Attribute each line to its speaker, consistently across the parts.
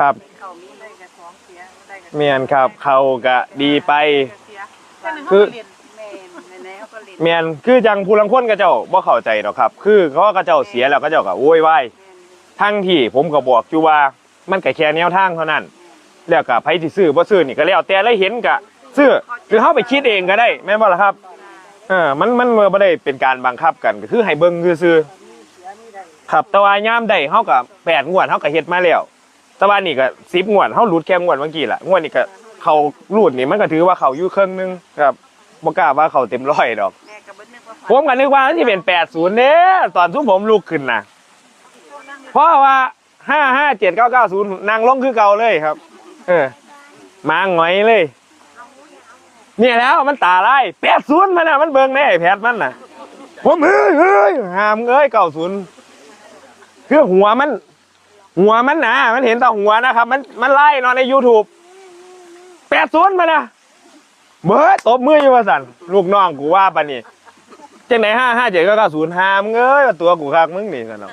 Speaker 1: ครับ
Speaker 2: เขามีได้กับของเสียได้กับ
Speaker 1: เมียนครับเขาก็ดีไป
Speaker 2: เสียแต่หนึ่ง
Speaker 1: คื
Speaker 2: เขา
Speaker 1: อ
Speaker 2: ก็เรียนแม่ในแนวก็เรียน
Speaker 1: เมียนคือจังผู้ลังคนก็เจ้าบ่เข้าใจดอกครับ คือเขาก็เจ้าเสียแล้วก็เจ้าก็โวยวายทั้งที่ผมก็บอกอยู่ว่ามันก็แค่แนวทางเท่านั้น แล้วก็ไผสิซื้อบ่ซื้อนี่ก็แล้วแต่เลยเห็นก็ซื้อหรือเฮาไปคิดเองก็ได้ แม่นบ่ล่ะครับเออมันมันบ่ได้เป็นการบังคับกันก็คือให้เบิ่งซื่อๆครับแต่ว่ายามใดเฮาก็8งวดเฮาก็เฮ็ดมาแล้ว แต่ว่านี่ก็10งวดเฮาหลุดแค่งวดเมื่อกี้แหละงวดนี้ก็เขารูดนี่มันก็ถือว่าเขาอยู่เครึ่องหนึงครับบ่กล้าว่าเขาเต็มร้อยดอก
Speaker 2: แม่ก็บ่นึกว่า
Speaker 1: ผมก็นึกว่ามันสิเป็น80เด้ตอนที่ผมลุกขึ้นนะเพราะว่าห้าห้าเจ็ดเก้าเก้าศูนย์นางลงคือเก่าเลยครับ เออมาหงอยเลย เนี่ยแล้วมันตาไล่แปดศูนย์มันน่ะมันเบิ่งแน่ไอ้แพทมันน่ะผมเฮ้ยเฮ้ยหามเอ้ยเก้าศูนย์คือหัวมัน หัวมันนะมันเห็นแต่หัวนะครับ มันมันไล่นอนใน YouTube แปดศูนย์มันะเบิดตบมืออยู่ว่าสันลูกน้องกูว่าปะนี่จังไหนห้าห้าเจ็ดก้าเก้าศูนย์หามเอ้ยตัวกูคักมึงนี่สันเนาะ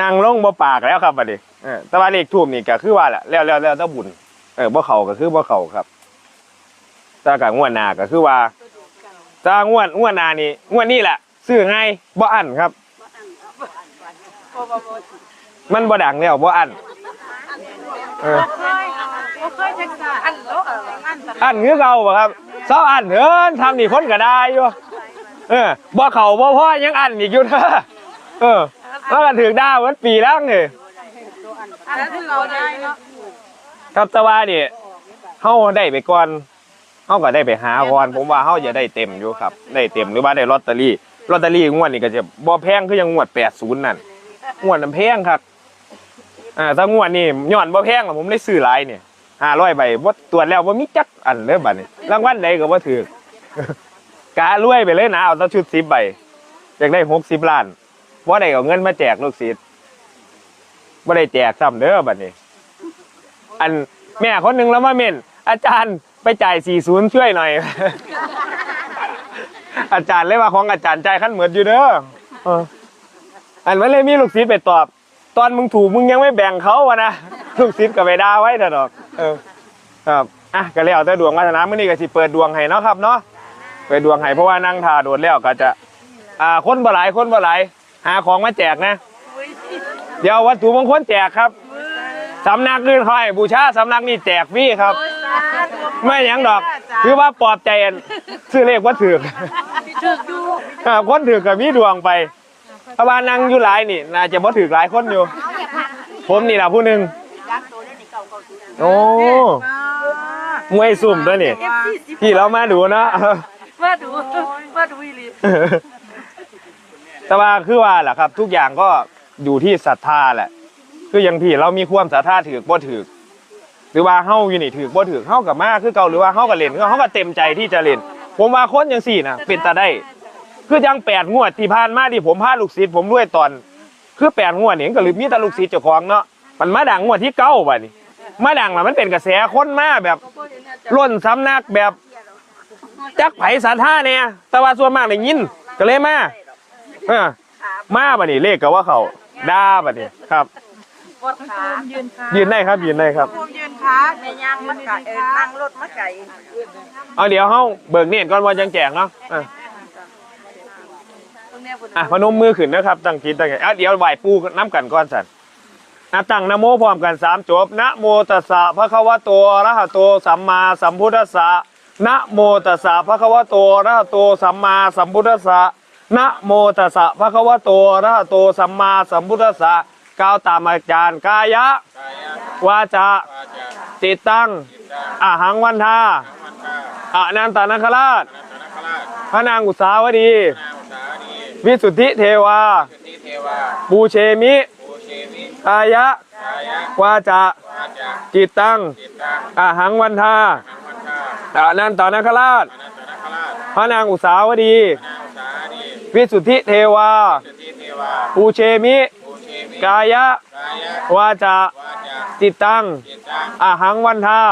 Speaker 1: นางลงบ่ปากแล้วครับบัดนี้เออแต่ว่าเลขทูบนี่ก็คือว่าแหละแล้วแล้วแล้วต้องบุญเออบ่เข้าก็คือบ่เข้าครับต่ก็งวดนาก็คือว่าถ้างวดงวดน้านี่งวดนี้แหละซื้อไง่ายบ่อั้นครับ
Speaker 2: บ่บ่บ่
Speaker 1: มันบ่ดังแล้วบ่อั้นเออ
Speaker 2: เคยบ่เคยจักษาอันโลกอันต
Speaker 1: อั้นคือเก่าบ่ครับเซาอั้นเถินทำนี่คนก็ได้อยู่เออบ่เข้าบ่พอยังอั้นอีกอยู่เด้อเออแล้วก็ถึงดาวมันปีแล้วนี่
Speaker 2: อันที่เราได้เนาะ
Speaker 1: ครับแต่ว่านี่เฮาได้ไปก่อนเฮาก็ได้ไปหาก่อนผมว่าเฮาจะได้เต็มอยู่ครับ ได้เต็มหรือว่าได้ลอตเตอรี่ลอตเตอรี่งวดนี้ก็จะบ่แพงคือยังงวด80นั่นงวดนั้นแพงครับ อ่าถ้างวดนี้ย้อนบ่แพงอะผมได้ซื้อหลายเนี่ย500ใบบ่ตรวจแล้วบ่ามีจักอันเด้อบัดนี้รางวัลใดก็บ่าถูกกะรวยไปเลยนะเอาตั้งชุด10ใบอยากได้60ล้านบ่าได้เอาเงินมาแจกลูกศิษย์บ่าได้แจกซ้ำเด้อบัดนี้อันแม่คนหนึ่งแล้วมาเม่นอาจารย์ไปจ่าย40ช่วยหน่อย อาจารย์เลยว่าของอาจารย์จ่ายขั้นเหมือนอยู่เด้อเอออันมันเลยมีลูกศิษย์ไปตอบ ตอนมึงถูกมึงยังไม่แบ่งเขาวะนะลูกศิษย์ก็ไปด่าไว้เถอะดอก เออ ครับอะก็แล้วแต่ดวงวาสนามื้อนี้ก็สิเปิดดวงให้เนาะครับเนาะเปิดดวงให้เพราะว่านั่งทาโดดแล้วก็จะ อ่าคนบ่หลายคนบ่หลายหาของมาแจกนะ เดี๋ยววัตถุมงคลแจกครับสำนักอื่นเขาให้บูชาสำนักนี้แจกฟรีครับ ไม่หยังดอก คือว่าปลอบใจอันซื้อเลขว่าถือก
Speaker 2: ถึกอยู่
Speaker 1: อ่าคนถือกกับมีดวงไป เพราะว่านั่งอยู่หลายนี่น่าจะบ่ถือหลายคนอยู่ ผมนี่ล่ะผู้หนึ่งโอ้มวยสุ่มด้วยนี่พี่เรามาดูเนาะ
Speaker 2: ว่าดูว่าดูอีหลี
Speaker 1: แต่ว่าคือว่าแหละครับ ทุกอย่างก็อยู่ที่ศรัทธาแหละ คืออย่างพี่เรามีความศรัทธาถือบ่ถือหรือว่าเฮาอยู่นี่ถือบ่ถือเฮากับมาคือเก่าหรือว่าเฮากับเล่นเฮาก็เต็มใจที่จะเล่น ผมว่าคนจังสี่นะเป็นตาได้ คือยังแปดงวดที่ผ่านมาที่ผมพาลูกศิษย์ผมด้วยตอน คือแปดงวดนี่ก็เลยมีแต่ลูกศิษย์เจ้าของเนาะมันมาดังงวดที่เก้าบัดนี้มาดังแล้วมันเป็นกระแสคนมาแบบล้นสำนักแบบจักไผศรัทธาเนี่ยแต่ว่าส่วนมากได้ยินก็เลยมาเออมาบัดนี้เลขก็ว่าเขาด่าบัดนี้ครับ
Speaker 2: กดขายืนขา
Speaker 1: ยืนได้ครับยืนได้ครับ
Speaker 2: ผมยืนขาแม่ย่างมันไก่เออนั่งรถมาไก่
Speaker 1: เอาเดี๋ยวเฮาเบิกเนตรก่อนวันจังแจกเนาะ อะ
Speaker 2: ตรงเนี้ยพุ่น
Speaker 1: อะพนมมือขึ้นนะครับตั้งจิตตั้งใจอะเดี๋ยวไหว้ปู่น้ำกันก่อนสันอะตั้งนะโมพร้อมกันสามจบนะโมตัสสะภะคะวะโตอะระหะโตสัมมาสัมพุทธัสสะนะโมตัสสะภะคะวะโตอะระหะโตสัมมาสัมพุทธัสสะนะโมตัสสะภะคะวะโตอะระหะโตสัมมาสัมพุทธัสสะก้าวตามอาจารย์กายะวาจาติดตั้งอาหังวันทาอานันตนาคราชพระนางอุสาวดี วิสุทธิเทวาปูเชมิกายะวาจาจิตตังอาหังวันทาอานันตนาคราชพระนางอุสาวดีวิสุทธิเทวาปูเชมิกายะวาจาจิตตังอาหังวันทา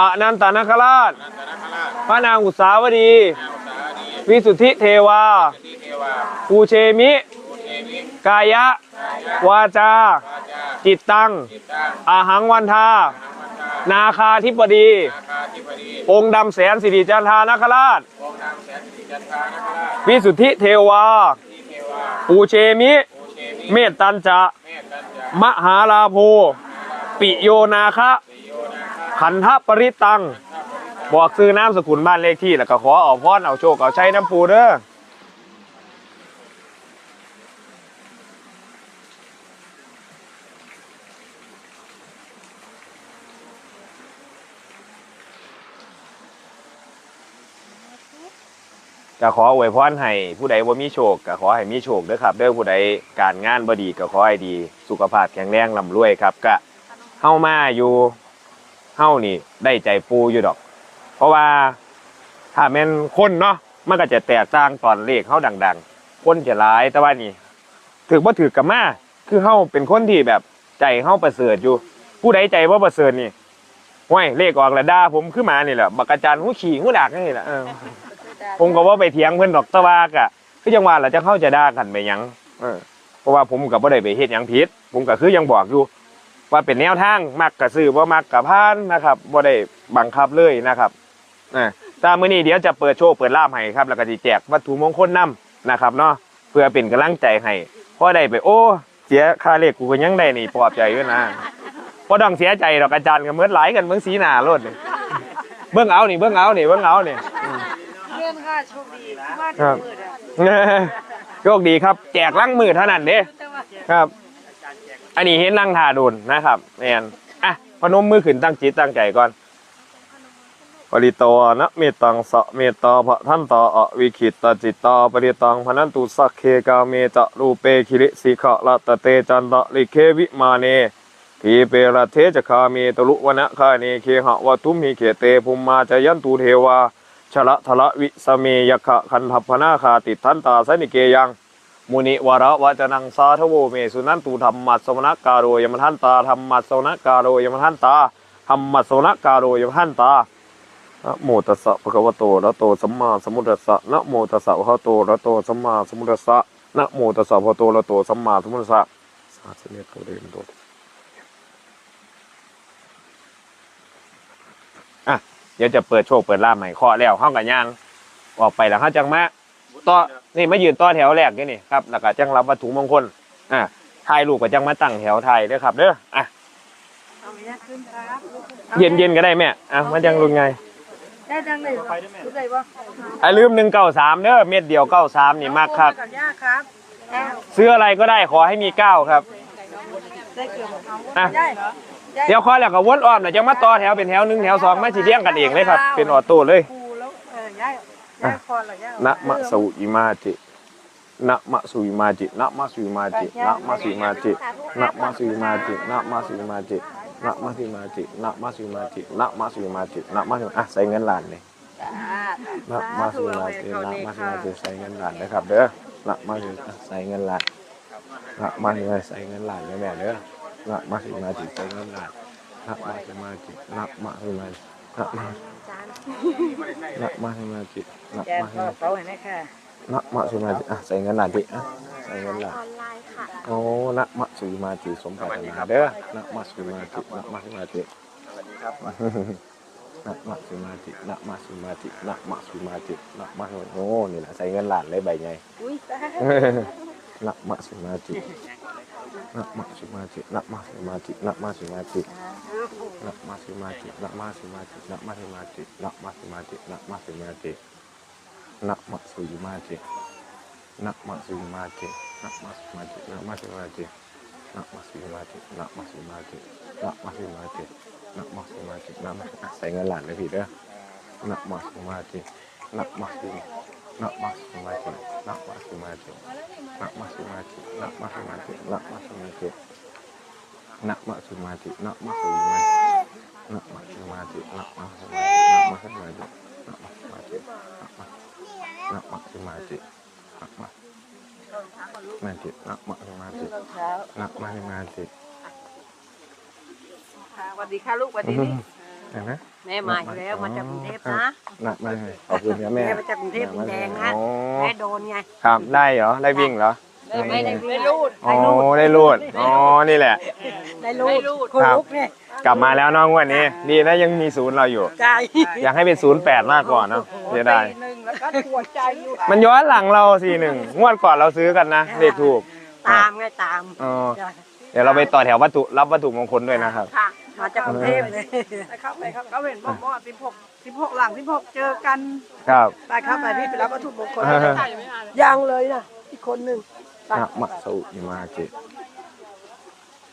Speaker 1: อานันตนาคราชพระนางอุสาวดีวิสุทธิเทวา ปูเชมิกายะ วาจาจิตตังอาหังวันทานาคาธิปดีองค์ดำแสนสิริจันทานคราชวิสุทธิเทวาปูเชมิเมตตันจะมหาลาโภ ปิโยนาคะขันธปริตัง บอกซื้อน้ำสกุลบ้านเลขที่แล้วก็ขอเอาพรเอาโชคเอาใช้น้ำปูเด้อ ก็ขออวยพรให้ผู้ใดว่ามีโชคก็ขอให้มีโชคเด้อครับเด้อผู้ใดการงานบ่ดีก็ขอให้ดี สุขภาพแข็งแรงร่ำรวยครับก็เฮามาอยู่เฮานี่ได้ใจปูอยู่ดอก เพราะว่าถ้าแม่นคนเนาะมันก็จะแตกต่างตอนเลขเฮาดัง ๆ คนจะหลายแต่ว่านี่ถือบ่าถือกับมาคือเฮาเป็นคนที่แบบใจเฮาประเสริฐอยู่ ผู้ใดใจบ่าประเสริฐนี่ห้วยเลขออกแล้วด่าผมคือหมานี่แหละบักอาจารย์หูขี่หูดักนี่แหละ ผมก็ว่าไปเถียงเพื่อนดอกตะวากะคือจังว่าเราจะเข้าใจะด่ากันไปหยังเออเพราะว่าผมกับว่าได้ไปเฮ็ดหยังผิดผมก็คือยังบอกอยู่ ว่าเป็นแนวทางมักกะซื้อบ่มักกะพานนะครับบ่ได้บังคับเลยนะครับอ่าตามมื้อนี้เดี๋ยวจะเปิดโชว์เปิดลาบให้ครับแล้วก็สิแจกวัตถุมงคลนํนะครับเนาะเพื่อเป็นกำลังใจให้พอได้ไปโอ้เสียค่าเลขกูก็ยังได้นี่ปลอบใจอยู่นะบ่ต้องเสียใจดอกอาจารย์ก็เหมือนหลายกันเบิ่งสีหน้าโลดนี่เบิ่งเอานี่เบิ่งเอานี่เบิ่งเอานี่
Speaker 2: เนค่ะ โชคดีที่ว่า
Speaker 1: ครับ
Speaker 2: มืดอะ
Speaker 1: โชคดีครับ แจกลังมือเท่านั้นเด้
Speaker 2: แต่ว่า
Speaker 1: ครับ อันนี้เห็นลังทาดุนนะครับแมนอะพนมมือขึ้นตั้งจิตตั้งใจก่อนปริโตนะเมตังสะเมตตาพระท่านต่ออวิคิตตจิตตาปริตังพนันตุสักเคกาเมจะรูเปคิริสิขะละตะเตจันตะลิเควิมาเนทีเประเทจะคาเมตลุวนะคาเนเคหะวะทุมหิเขเตภุมมาจะยันตูเทวา ชละทละวิสเมยคะคันทัพพนาคาติทันตาสนิเกยังมุนิวระวะจนังสาทโวเมสุนันตุธรรมัสสนักการโรยมทันตาธรรมัสสนักการโรยมทันตาธรรมัสสนักการโรยมทันตานะโมตัสสะภะคะวะโตระโตสัมมาสัมพุทธัสสะนะโมตัสสะภะคะวะโตระโตสัมมาสัมพุทธัสสะนะโมตัสสะภะคะวะโตระหะโตสัมมาสัมพุทธัสสะสาธุเนโตเรนโตอะ เดี๋ยวจะเปิดโชคเปิดลาภใหม่ข้อแล้วห้องกันย่างออกไปแล้วเขาจังมาต่อนี่มายืนต่อแถวแรกนี่นี่ครับแล้วก็จังรับวัตถุมงคลอ่าถ่ายรูปก็จังมาตั้งแถวไทยเด้อครับเด้ออะ
Speaker 2: เอาเนี้ยขึ้นครับ
Speaker 1: เย็นเย็นๆก็ได้แม่อะมันจังรุนไง
Speaker 2: ได้จังเลยรู้ได้ปะ
Speaker 1: อะลืมหนึ่งเก้าสามเด้อเม็ดเดียวเก้าสามนี่มากครับ
Speaker 2: กับย่าครับ
Speaker 1: ซื้ออะไรก็ได้ขอให้มีเก้าครับ
Speaker 2: ได้เกี่ยวกับเขา
Speaker 1: อะ
Speaker 2: ได้
Speaker 1: เดี๋ยวคอยแล้วก็วนอ้อมเดี๋ยวจังมาต่อแถวเป็นแถวหนึ่งแถวสองมาสิเลี้ยงกันเองเลยครับ เป็นออโต้เลย
Speaker 2: ปูแล้วเออย่าย่าคอเหรอย่า
Speaker 1: นะมะสุอิมาจินะมะสุอิมาจินะมะสุอิมาจินะมะสุอิมาจินะมะสุอิมาจินะมะสุอิมาจินะมะสุอิมาจินะมะสุอิมาจินะมะสุอิมาจินะมะสุอะใส่เงินล้านเลยนะมะสุอิมาจินะมะสุอิมาจิใส่เงินล้านนะครับเด้อนะมะสุอะใส่เงินล้านนะมะสุใส่เงินล้านเลยแม่เด้อ นะมะสุอิมาจิใส่เงินล้านนะมะสุอิมาจินะมะสุอิมาจินะมะนะมะสุอิมาจินะ
Speaker 2: แก
Speaker 1: มะสุอิมาจิ
Speaker 2: เป๋าเห็นไหมค่ะ
Speaker 1: นะมะสุมาจิอะใส่เงินหลานดิอะใส่เงินหลานโอ้นะมะสุมาจิสมปรารถนาเด้อนะมะสุมาจินะมะสุมาจินะมะสุมาจินะมะสุมาจินะมะสุมาจินะมะสุโอ้นี่แหละใส่เงินหลานเลยใบใหญ่
Speaker 2: อุ้ยตา
Speaker 1: นะมะสุมาจิ นะมะสุมาจินะมะสุมาจินะมะสุมาจินะมะสุมาจินะมะสุมาจินะมะสุมาจินะมะสุมาจินะมะสุมาจินะมะสุมาจินะมะสุมาเจนะมะสุมาเจนะมะสุมาเจนะมะสุมาเจนะมะสุมาเจนะมะสุมาเจนะมะสุมาเจนะมะสุมาใส่เงินหลานเลยพี่เด้อนะมะสุมาจนะมะสุนะมะสุมาเจนะมะสุมาจนะมะสุ มาเจนะมะสุมาเจนะมะสุมาเจนะมะสุมาเจนะมะสุมาเจนะมะสุมาเจนะมะสุมาเจนะมะสุมาเจนะมะสุมาเจนะมะสุมาเจ นะมะมาจินะมะมาจิ
Speaker 2: เช้า
Speaker 1: นะมามาจิ
Speaker 2: ค่ะสวัสดีค่ะลูกสวัสดีนี่
Speaker 1: เ ห็นไหม
Speaker 3: แม่มาอยู่แล้วมาจากกรุงเทพนะ
Speaker 1: นะมาขอบคุณครับแม่
Speaker 3: แม่มาจากกรุงเทพดินแดงนะ
Speaker 1: โอ้
Speaker 3: แม่โดนไง
Speaker 1: ครับได้เหรอได้วิ่งเหรอ
Speaker 2: ได้
Speaker 3: ไม่ได้ไม่รูด
Speaker 1: อ๋อได้รูดอ๋อนี่แหละ
Speaker 2: ได้รูดคนลุกเนี่ย
Speaker 1: กลับมาแล้วน้องวันนี้ ดีนะยังมีศูนย์เราอยู่
Speaker 2: ใจ
Speaker 1: อยากให้เป็นศูนย์แปดมากกว่าเนอะเสียดาย
Speaker 2: หนึ่งแล้วก็หัวใจอยู่
Speaker 1: มันย้อนหลังเราสี่หนึ่งงวดก่อนเราซื้อกันนะเลขถูก
Speaker 3: ตามไงตาม
Speaker 1: อ๋อเดี๋ยวเราไปต่อแถววัตถุรับวัตถุมงคลด้วยนะครับ
Speaker 3: ค่ะ มาจากกรุงเทพเลย
Speaker 2: ไปเข้าไปครับเขาเห็นบอกว่าสิบหกสิบหกหลังสิบหกเจอกัน
Speaker 1: ครับ
Speaker 2: ไปเข้าไปพี่ไปแล้วก็ถูกมงคล
Speaker 1: อ่าฮะ
Speaker 2: ยังเลยนะอีกคนหนึ่งไป
Speaker 1: นะมะสูอิมาจิ